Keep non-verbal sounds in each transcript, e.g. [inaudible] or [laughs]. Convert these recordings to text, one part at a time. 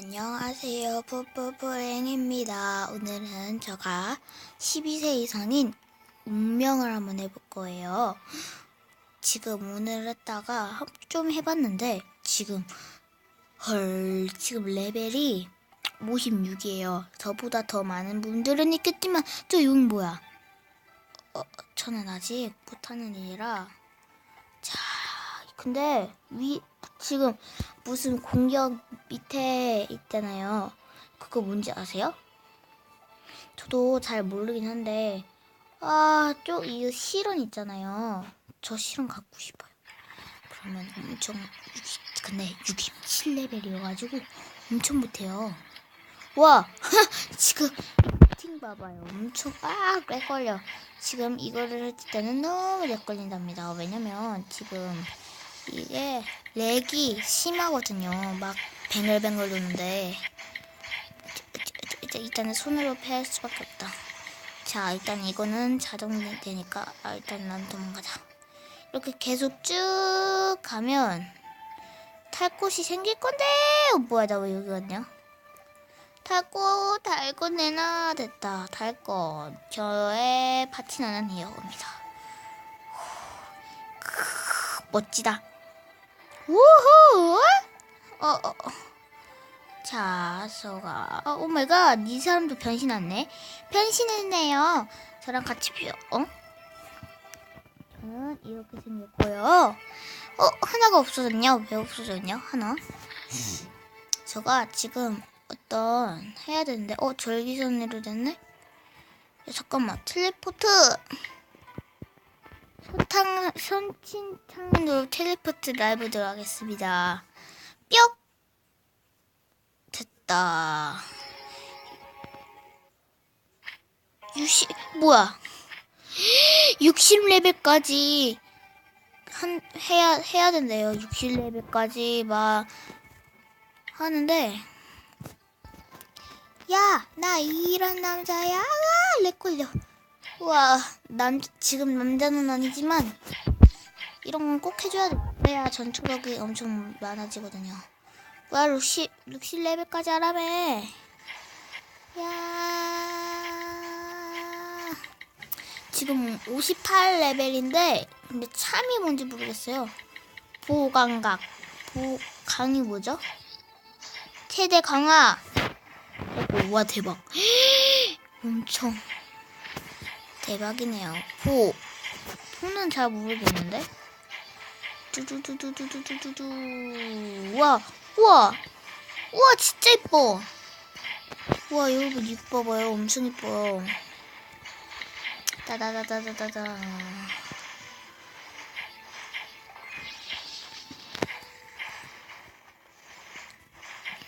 안녕하세요. 푸푸푸랭입니다. 오늘은 제가 12세 이상인 운명을 한번 해볼 거예요. 지금 오늘 했다가 한- 좀 해봤는데 지금 헐 지금 레벨이 56이에요. 저보다 더 많은 분들은 있겠지만 저 여기 뭐야? 어, 저는 아직 못하는 일이라 자 근데 위 지금 무슨 공격 밑에 있잖아요. 그거 뭔지 아세요? 저도 잘 모르긴 한데 아, 좀이 실은 있잖아요. 저 실은 갖고 싶어요. 그러면 엄청 60, 근데 67레벨이어가지고 엄청 못해요. 와, [laughs] 지금 팀 봐봐요. 엄청 빡 렉 걸려. 지금 이거를 했을 때는 너무 렉 걸린답니다. 왜냐면 지금 이게 렉이 심하거든요. 막 뱅글뱅글 도는데 일단 일단은 손으로 패할 수밖에 없다. 자 일단 이거는 자동되니까 아, 일단 난 도망가자. 이렇게 계속 쭉 가면 탈 곳이 생길 건데 어, 뭐야 나 왜 여기 왔냐? 탈곳 탈곳 내놔 됐다 탈곳 저의 파티나는 이어옵니다. 멋지다. 우후! 어, 어, 어. 자, 소가. 어, 오 마이 갓, 이 사람도 변신했네. 변신했네요. 저랑 같이 비어, 어? 저는 이렇게 생겼고요. 어, 하나가 없어졌냐? 왜 없어졌냐? 하나? 제가 지금 어떤 해야 되는데, 어, 절기선으로 됐네? 야, 잠깐만, 텔레포트! 소탕, 선친창으로 텔레포트 라이브 들어가겠습니다. 뿅! 됐다. 유시, 뭐야. [gasps] 60레벨까지 한, 해야, 해야 된대요. 60레벨까지 막 하는데. 야, 나 이런 남자야. 아, 렉 걸려. 우와, 남, 지금 남자는 아니지만, 이런 건 꼭 해줘야 돼. 그래야 전투력이 엄청 많아지거든요. 와, 룩시, 룩시 레벨까지 하라며. 야 지금 58레벨인데, 근데 참이 뭔지 모르겠어요. 보강각. 보 강이 뭐죠? 최대 강화. 오, 와, 대박. [gasps] 엄청. 대박이네요. 보. 보는 잘 모르겠는데? 두두두두두두두두. 우와, 우와, 우와, 진짜 이뻐. 우와, 여러분 이뻐 봐요. 엄청 이뻐요. 따다다다다다다.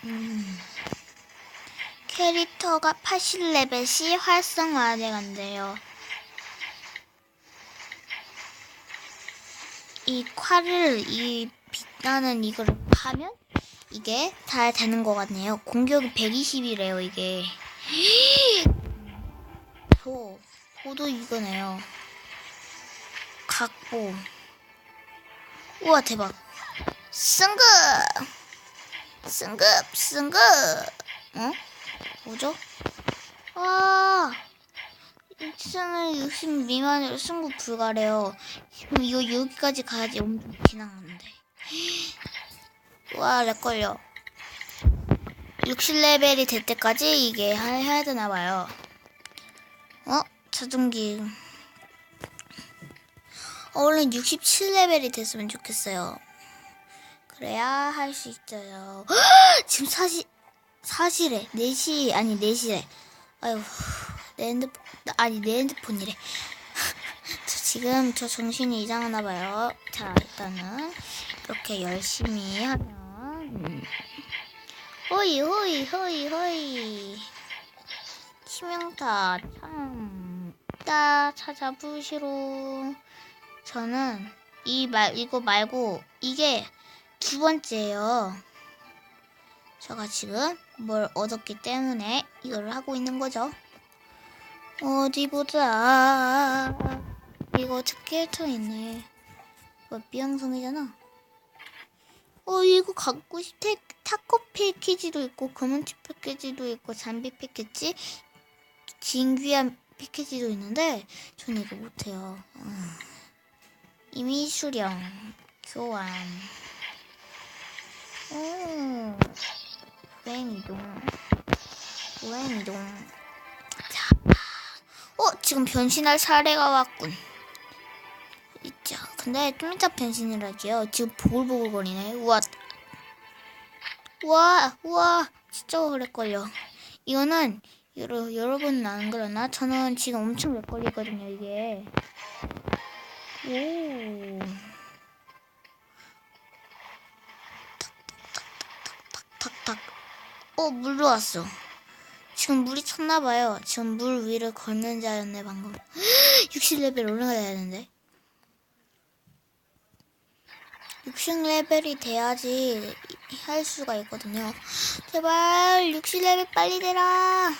음. 캐릭터가 80레벨 시 활성화돼 간대요. 이 칼을 이 빛나는 이거를 파면 이게 다 되는 것 같네요. 공격이 120이래요 이게. [gasps] 보 보도 이거네요. 각보. 우와 대박. 승급 승급 승급. 어? 뭐죠? 와. 2060 미만으로 승급 불가래요. 지금 이거 여기까지 가야지 엄청 지나가는데. 와, 렉 걸려. 60레벨이 될 때까지 이게 하- 해야 되나 봐요. 어? 자동기. 어, 얼른 67레벨이 됐으면 좋겠어요. 그래야 할 수 있어요. 지금 사실, 사실에, 4시, 아니, 4시에. 아유, 내 핸드폰, 아니, 내 핸드폰이래. [laughs] 저 지금 저 정신이 이상하나 봐요. 자, 일단은 이렇게 열심히 하면 음. 호이 호이 호이 호이 치명타 참따 찾아보시로 저는 이 말 이거 말고 이게 두 번째예요. 제가 지금 뭘 얻었기 때문에 이걸 하고 있는 거죠. 어디 보자. 이거 특캐터 있네. 이거 미양성이잖아. 어, 이거 갖고 싶, 택, 타코 패키지도 있고 금은치 패키지도 있고 잠비 패키지 진귀한 패키지도 있는데 전 이거 못해요. 음. 이미 수령 교환. 오, 여행 이동. 여행 이동. 자, 어 지금 변신할 사례가 왔군. 있죠. 근데 좀 이따 변신을 할게요. 지금 보글보글 거리네. 우와. 우와, 우와. 진짜 오래걸려. 이거는, 여러, 여러분은 안 그러나? 저는 지금 엄청 오래 걸리거든요, 이게. 오. 탁탁탁탁탁탁탁. 어, 물 들어왔어. 지금 물이 쳤나봐요. 지금 물 위를 걷는 자였네, 방금. [gasps] 60레벨 올라가야 되는데. 60레벨이 돼야지 할 수가 있거든요. 제발 60레벨 빨리 되라.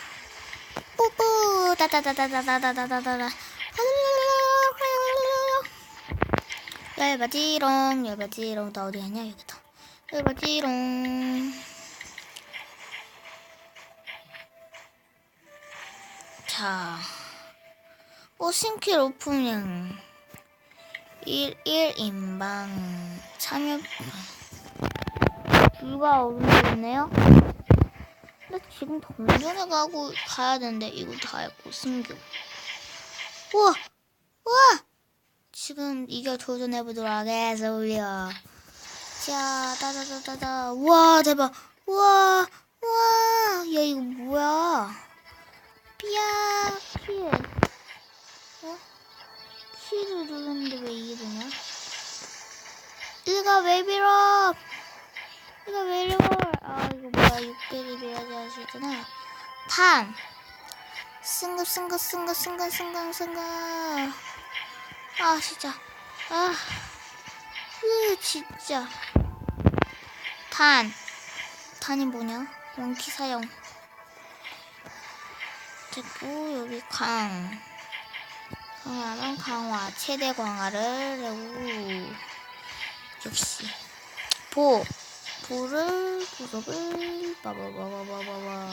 뿌뿌 따다다다다다다다다다. 얇아지롱 얇아지롱 나 어디 갔냐 여기다. 얇아지롱. 자, 오 신킬 오프닝. 1일 인방 참여 불과 5분이네요. 근데 지금 던전에 가고 가야 되는데 이거 다 알고 숨겨. 우와, 우와. 지금 이겨 도전해 보도록 하겠습니다. 자, 다다다다다. 우와, 대박. 우와, 우와. 야 이거 뭐야? 삐약 킬. 어? 키를 누르는데 왜 이게 되냐? 이가 왜 빌어? 이가 왜 이래? 아 이거 뭐야 600이 돼야지 하시구나. 탄. 승급 승급 승급 승급 승급 승급. 아 진짜. 아. 으 진짜. 탄. 탄이 뭐냐? 원키 사용. 됐고 여기 강. 강화는 강화 최대 강화를 오 역시. 보. 보를 보석을 빠바바바바바바.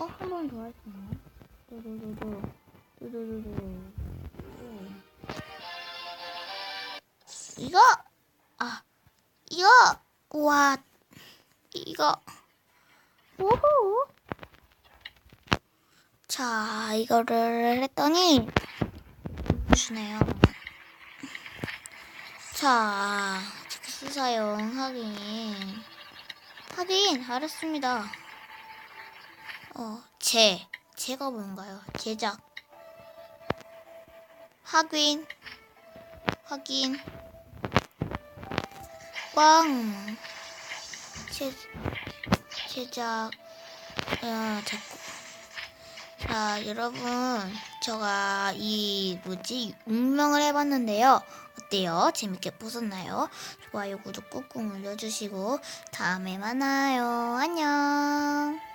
어 한 번 더 할 수 있나? 두두두두 두두두두 이거! 아 이거! 와 이거. 오호 자, 이거를 했더니 주네요. 자, 체크스 사용 확인. 확인, 알았습니다. 어, 제. 제가 뭔가요? 제작. 확인. 확인. 꽝. 제, 제작. 아, 됐고. 자, 여러분, 제가 이 뭐지 운명을 해봤는데요. 어때요? 재밌게 보셨나요? 좋아요, 구독 꾹꾹 눌러주시고 다음에 만나요. 안녕.